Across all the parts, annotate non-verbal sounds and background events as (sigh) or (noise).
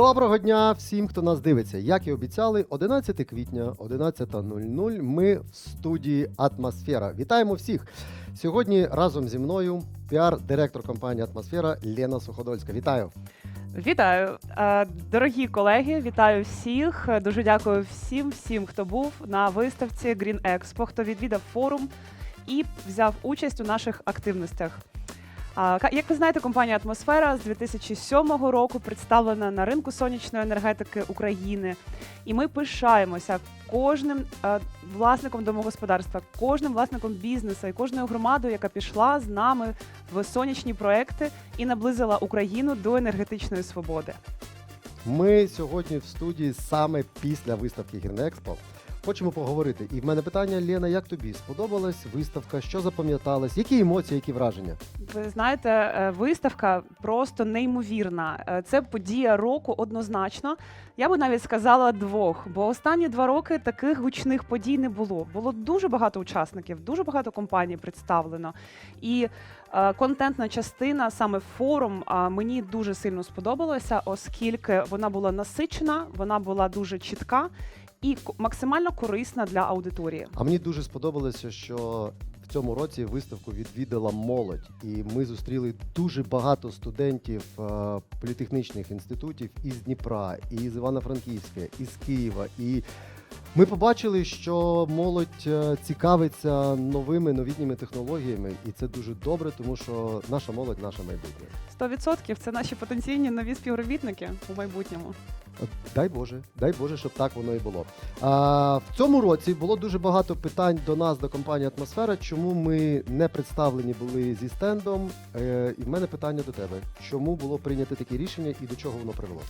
Доброго дня всім, хто нас дивиться. Як і обіцяли, 11 квітня, 11.00. Ми в студії Атмосфера. Вітаємо всіх! Сьогодні разом зі мною піар-директор компанії Атмосфера Лена Суходольська. Вітаю! Вітаю, Е, дорогі колеги. Вітаю всіх. Дуже дякую всім, всім, хто був на виставці Green Expo, хто відвідав форум і взяв участь у наших активностях. Як ви знаєте, компанія Атмосфера з 2007 року представлена на ринку сонячної енергетики України, і ми пишаємося кожним е, власником домогосподарства, кожним власником бізнесу і кожною громадою, яка пішла з нами в сонячні проекти і наблизила Україну до енергетичної свободи. Ми сьогодні в студії саме після виставки Гірнекспо. Хочемо поговорити. І в мене питання, Лена, як тобі сподобалась виставка? Що запам'яталось? Які емоції, які враження? Ви знаєте, е, виставка просто неймовірна. Е, Це подія року однозначно. Я би навіть сказала двох, бо останні два роки таких гучних подій не було. Було дуже багато учасників, дуже багато компаній представлено. І е, контентна частина, саме форум, мені дуже сильно сподобалася, оскільки вона була насичена, вона була дуже чітка і максимально корисна для аудиторії. А мені дуже сподобалося, що в цьому році виставку відвідала молодь, і ми зустріли дуже багато студентів е, політехнічних інститутів із Дніпра, із Івано-Франківська, із Києва. І ми побачили, що молодь е, цікавиться новими новітніми технологіями, і це дуже добре, тому що наша молодь наше майбутнє. 100% це наші потенційні нові співробітники у майбутньому. Дай Боже, дай Боже, щоб так воно і було. А, в цьому році було дуже багато питань до нас, до компанії Атмосфера, чому ми не представлені були зі стендом. Е, і в мене питання до тебе: чому було прийнято таке рішення і до чого воно привело?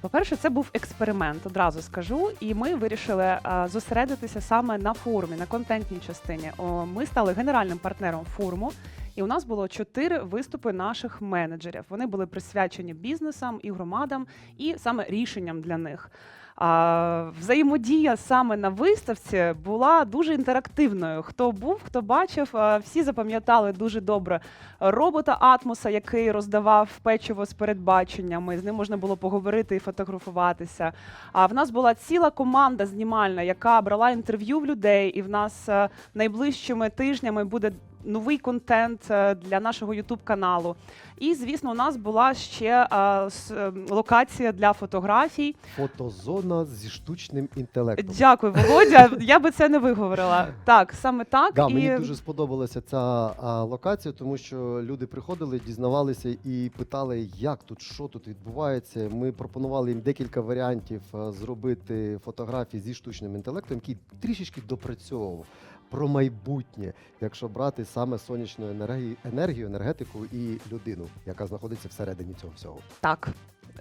По-перше, це був експеримент, одразу скажу. І ми вирішили а, зосередитися саме на форумі, на контентній частині. Ми стали генеральним партнером форуму. І у нас було чотири виступи наших менеджерів. Вони були присвячені бізнесам і громадам, і саме рішенням для них. А, взаємодія саме на виставці була дуже інтерактивною. Хто був, хто бачив, всі запам'ятали дуже добре робота Атмоса, який роздавав печиво з передбаченнями. З ним можна було поговорити і фотографуватися. А в нас була ціла команда знімальна, яка брала інтерв'ю в людей, і в нас е, найближчими тижнями буде. Новий контент е, для нашого Ютуб каналу. І звісно, у нас була ще е, с- е, локація для фотографій. Фотозона зі штучним інтелектом. Дякую, Володя. (laughs) Я би це не виговорила. Так, саме так. Да, і... мені дуже сподобалася ця а, локація, тому що люди приходили, дізнавалися і питали, як тут, що тут відбувається. Ми пропонували їм декілька варіантів зробити фотографії зі штучним інтелектом, який трішечки допрацьовував про майбутнє, якщо брати саме сонячну енергію, енергію, енергетику і людину, яка знаходиться всередині цього всього. Так,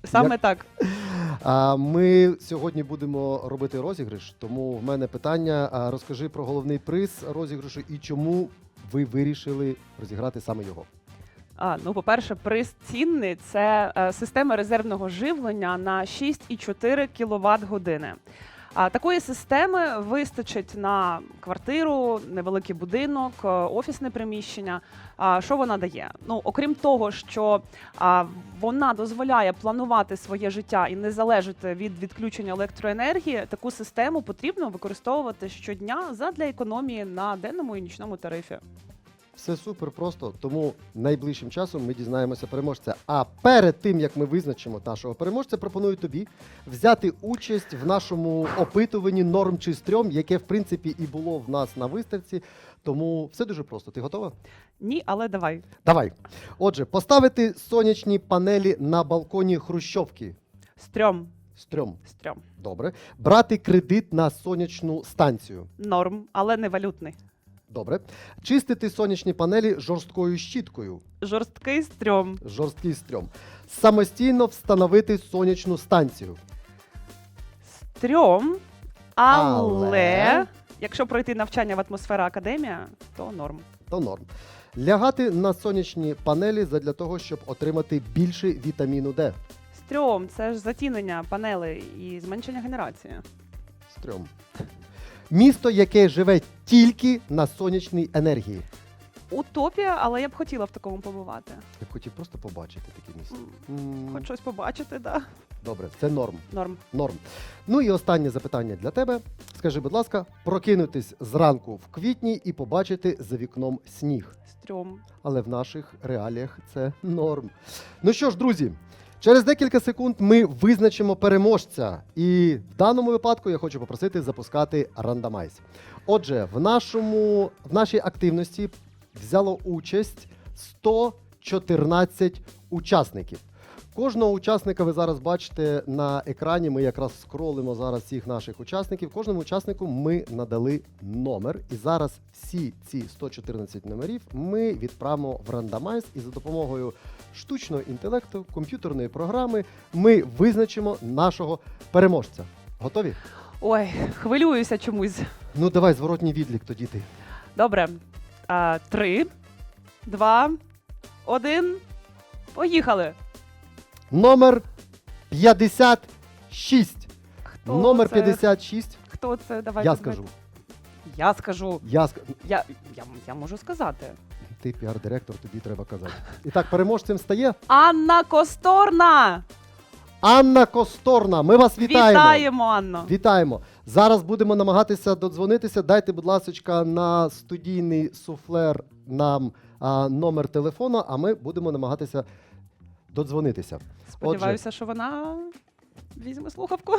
саме Як- так. А ми сьогодні будемо робити розіграш, тому в мене питання: а, розкажи про головний приз розіграшу і чому ви вирішили розіграти саме його. А, ну, по-перше, приз цінний це е, система резервного живлення на 6,4 кВт години. А такої системи вистачить на квартиру, невеликий будинок, е, офісне приміщення. А що вона дає? Ну, окрім того, що а, вона дозволяє планувати своє життя і не залежати від відключення електроенергії, таку систему потрібно використовувати щодня задля економії на денному і нічному тарифі. Все супер просто, тому найближчим часом ми дізнаємося переможця. А перед тим як ми визначимо нашого переможця, пропоную тобі взяти участь в нашому опитуванні норм чи стрьом, яке в принципі і було в нас на виставці. Тому все дуже просто. Ти готова? Ні, але давай. Давай. Отже, поставити сонячні панелі на балконі Хрущовки. Стрьом. Стрьом. Стрьом. Добре. Брати кредит на сонячну станцію. Норм, але не валютний. Добре. Чистити сонячні панелі жорсткою щіткою. Жорсткий стрьом. Жорсткий стрьом. Самостійно встановити сонячну станцію. Стрьом, але, Але? якщо пройти навчання в атмосфера академія, то норм. То норм. Лягати на сонячні панелі задля того, щоб отримати більше вітаміну Д. Стрьом це ж затінення панелей і зменшення генерації. Стрьом. Місто, яке живе тільки на сонячній енергії. утопія, але я б хотіла в такому побувати. Я б хотів просто побачити такі місця. М, М, Хоч щось побачити, да. Добре, це норм. Норм. Норм. Ну і останнє запитання для тебе. Скажи, будь ласка, прокинутись зранку в квітні і побачити за вікном сніг. Стрьом. Але в наших реаліях це норм. Ну що ж, друзі, через декілька секунд ми визначимо переможця. І в даному випадку я хочу попросити запускати рандомайз. Отже, в, нашому, в нашій активності взяло участь 114 учасників. Кожного учасника ви зараз бачите на екрані. Ми якраз скролимо зараз всіх наших учасників. Кожному учаснику ми надали номер. І зараз всі ці 114 номерів ми відправимо в рандомайз. І за допомогою штучного інтелекту, комп'ютерної програми ми визначимо нашого переможця. Готові? Ой, хвилююся чомусь. Ну давай зворотній відлік тоді ти. Добре. А, три, два, один. Поїхали. Номер 56. Хто Номер це? 56. Хто це? Давайте Я скажу. Я скажу. Я ск... Я, я, я можу сказати. Ти піар-директор, тобі треба казати. І так, переможцем стає Анна Косторна! Анна Косторна. Ми вас вітаємо. Вітаємо, Анно! Вітаємо. Зараз будемо намагатися додзвонитися. Дайте, будь ласка, на студійний суфлер нам а, номер телефону, а ми будемо намагатися додзвонитися. Сподіваюся, що вона візьме слухавку.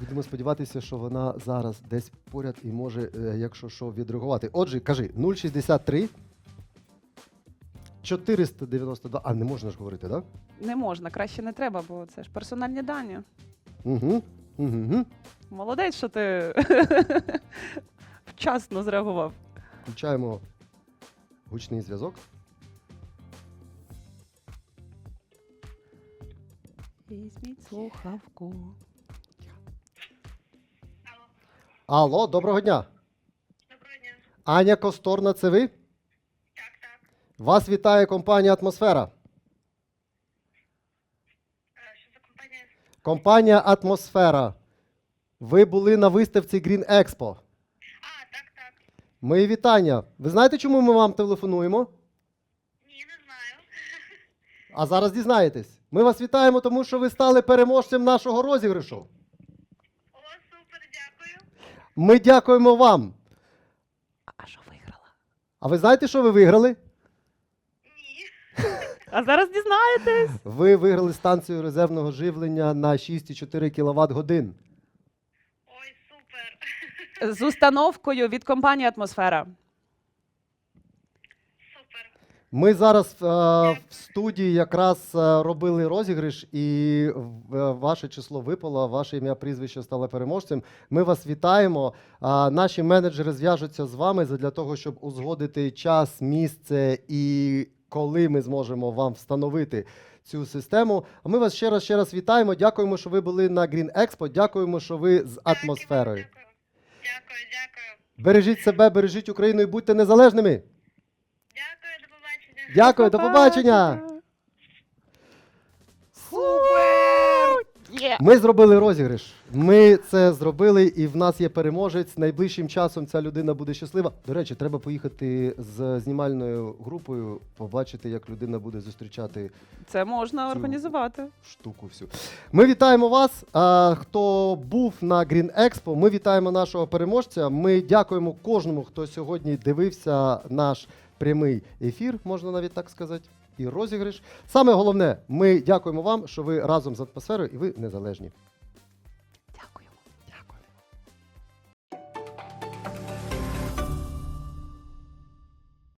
Будемо сподіватися, що вона зараз десь поряд і може, е, якщо що, відреагувати. Отже, кажи 063 492. А не можна ж говорити, так? Не можна, краще не треба, бо це ж персональні дані. Угу. Угу. Молодець, що ти (laughs) вчасно зреагував. Включаємо гучний зв'язок. Візьміть слухавку. Алло, доброго дня. Доброго дня. Аня Косторна, це ви? Так, так. Вас вітає компанія Атмосфера. Е, Що за компанія? Компанія Атмосфера. Ви були на виставці Green Expo. А, так, так. Мої вітання. Ви знаєте, чому ми вам телефонуємо? Ні, не знаю. А зараз дізнаєтесь. Ми вас вітаємо, тому що ви стали переможцем нашого розіграшу. О, супер, дякую. Ми дякуємо вам. А що виграла? А ви знаєте, що ви виграли? Ні. А зараз дізнаєтесь. Ви виграли станцію резервного живлення на 6,4 кВт годин. Ой, супер. З установкою від компанії Атмосфера. Ми зараз е, в студії якраз е, робили розіграш, і в- е, ваше число випало, ваше ім'я, прізвище стало переможцем. Ми вас вітаємо. Наші менеджери зв'яжуться з вами для того, щоб узгодити час, місце і коли ми зможемо вам встановити цю систему. А ми вас ще раз ще раз вітаємо. Дякуємо, що ви були на Green Expo. Дякуємо, що ви з атмосферою. Дякую. Дякую, дякую. Бережіть себе, бережіть Україну і будьте незалежними. Дякую, до побачення. Супер! Ми зробили розіграш. Ми це зробили, і в нас є переможець. Найближчим часом ця людина буде щаслива. До речі, треба поїхати з знімальною групою, побачити, як людина буде зустрічати Це можна Цю- організувати. штуку. всю. Ми вітаємо вас. А, хто був на Green Expo, ми вітаємо нашого переможця. Ми дякуємо кожному, хто сьогодні дивився наш прямий ефір, можна навіть так сказати. І розіграш. Саме головне, ми дякуємо вам, що ви разом з атмосферою і ви незалежні.